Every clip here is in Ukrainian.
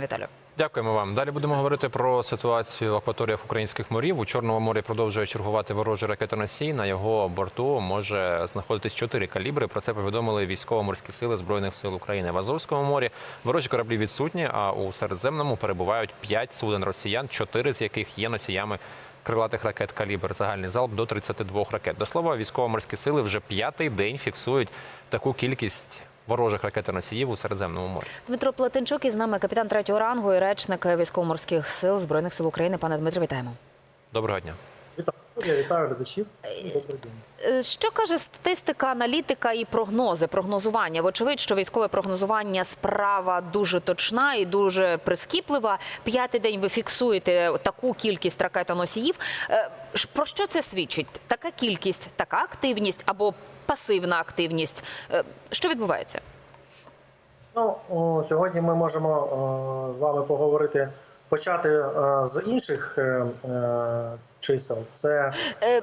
Віталію. Дякуємо вам. Далі будемо говорити про ситуацію в акваторіях українських морів. У Чорному морі продовжує чергувати ворожий ракетоносій. На його борту може знаходитись чотири калібри. Про це повідомили військово-морські сили збройних сил України. В Азовському морі ворожі кораблі відсутні. А у Середземному перебувають п'ять суден росіян, чотири з яких є носіями. Крилатих ракет калібр загальний залп до 32 ракет. До слова, військово-морські сили вже п'ятий день фіксують таку кількість ворожих ракетоносіїв у Середземному морі. Дмитро Плетенчук із нами капітан третього рангу і речник військово-морських сил збройних сил України. Пане Дмитро, вітаємо. Доброго дня. Вітаю, я вітаю глядачів. Добрий день. Е, Що каже статистика, аналітика і прогнози, прогнозування? Вочевидь, що військове прогнозування справа дуже точна і дуже прискіплива. П'ятий день ви фіксуєте таку кількість ракетоносіїв. Е, Про що це свідчить? Така кількість, така активність або пасивна активність. Е, Що відбувається? Ну, о, сьогодні ми можемо о, з вами поговорити, почати е, з інших е, е, чисел. Це Е, е,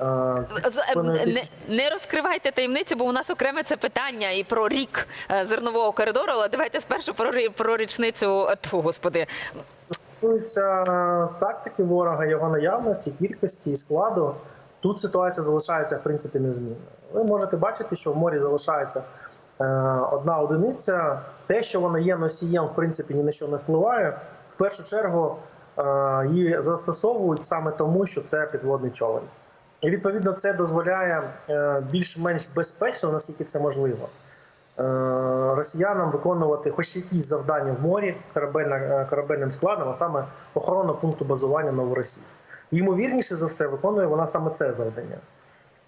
е, Не, не розкривайте таємниці, бо у нас окреме це питання і про рік е, зернового коридору. Але давайте спершу про, про річницю. е, Тьфу, господи. стосується тактики ворога, його наявності, кількості і складу. Тут ситуація залишається в принципі незмінною. Ви можете бачити, що в морі залишається е, одна одиниця. Те, що вона є носієм, в принципі, ні на що не впливає. В першу чергу е, її застосовують саме тому, що це підводний човен. І відповідно це дозволяє е, більш-менш безпечно, наскільки це можливо, росіянам виконувати хоч якісь завдання в морі корабельним складом, а саме охорона пункту базування Новоросійськ. Ймовірніше за все, виконує вона саме це завдання.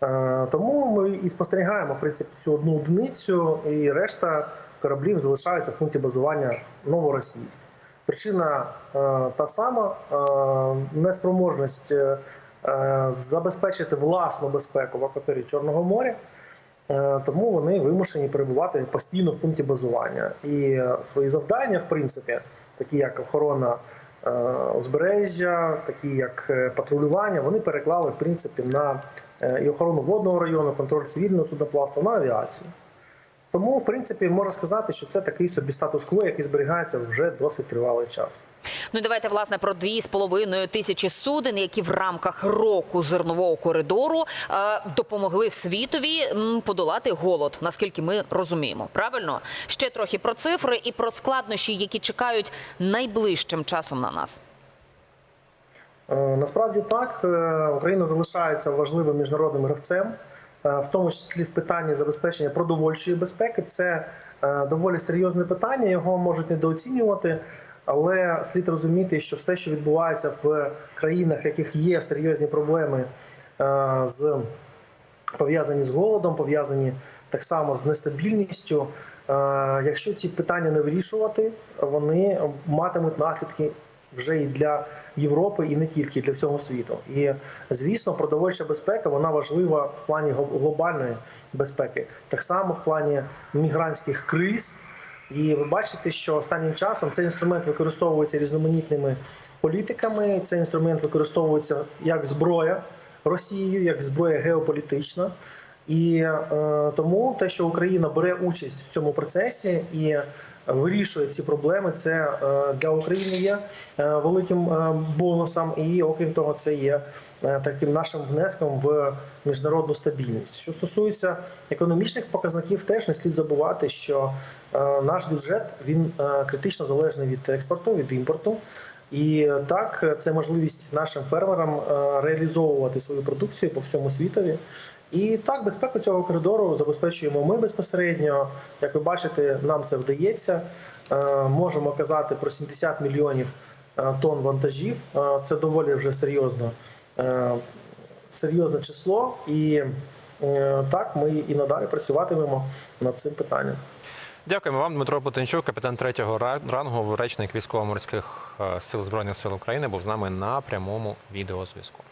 Е, Тому ми і спостерігаємо в принципі цю одну одиницю, і решта кораблів залишаються в пункті базування Новоросійськ. Причина е, та сама е, неспроможність забезпечити власну безпеку в акваторії Чорного моря. Тому вони вимушені перебувати постійно в пункті базування. І свої завдання, в принципі, такі як охорона узбережжя, такі як е, патрулювання, вони переклали в принципі на е, і охорону водного району, контроль цивільного судноплавства, на авіацію. Тому, в принципі, можна сказати, що це такий собі статус-кво, який зберігається вже досить тривалий час. Ну і давайте власне про дві з половиною тисячі суден, які в рамках року зернового коридору е, допомогли світові подолати голод, наскільки ми розуміємо. Правильно ще трохи про цифри і про складнощі, які чекають найближчим часом на нас. Е, Насправді так, Е, Україна залишається важливим міжнародним гравцем, в тому числі в питанні забезпечення продовольчої безпеки. Це е, доволі серйозне питання, його можуть недооцінювати, але слід розуміти, що все, що відбувається в країнах, в яких є серйозні проблеми е, з пов'язані з голодом, пов'язані так само з нестабільністю. Е, Якщо ці питання не вирішувати, вони матимуть наслідки вже і для Європи, і не тільки для всього світу. І звісно, продовольча безпека вона важлива в плані глобальної безпеки, так само в плані мігрантських криз. І ви бачите, що останнім часом цей інструмент використовується різноманітними політиками. Цей інструмент використовується як зброя Росією, як зброя геополітична. І е, тому те, що Україна бере участь в цьому процесі і вирішує ці проблеми, це е, для України є е, великим е, бонусом, і окрім того, це є е, таким нашим внеском в міжнародну стабільність. Що стосується економічних показників, теж не слід забувати, що е, наш бюджет він е, критично залежний від експорту, від імпорту. І так, це можливість нашим фермерам е, реалізовувати свою продукцію по всьому світові. І так, безпеку цього коридору забезпечуємо ми безпосередньо. Як ви бачите, нам це вдається. Е, Можемо казати про 70 мільйонів е, тонн вантажів. Е, Це доволі вже серйозно, серйозне число. І так, ми і надалі працюватимемо над цим питанням. Дякуємо вам, Дмитро Плетенчук, капітан третього ра- рангу, речник військово-морських сил збройних сил України, був з нами на прямому відеозв'язку.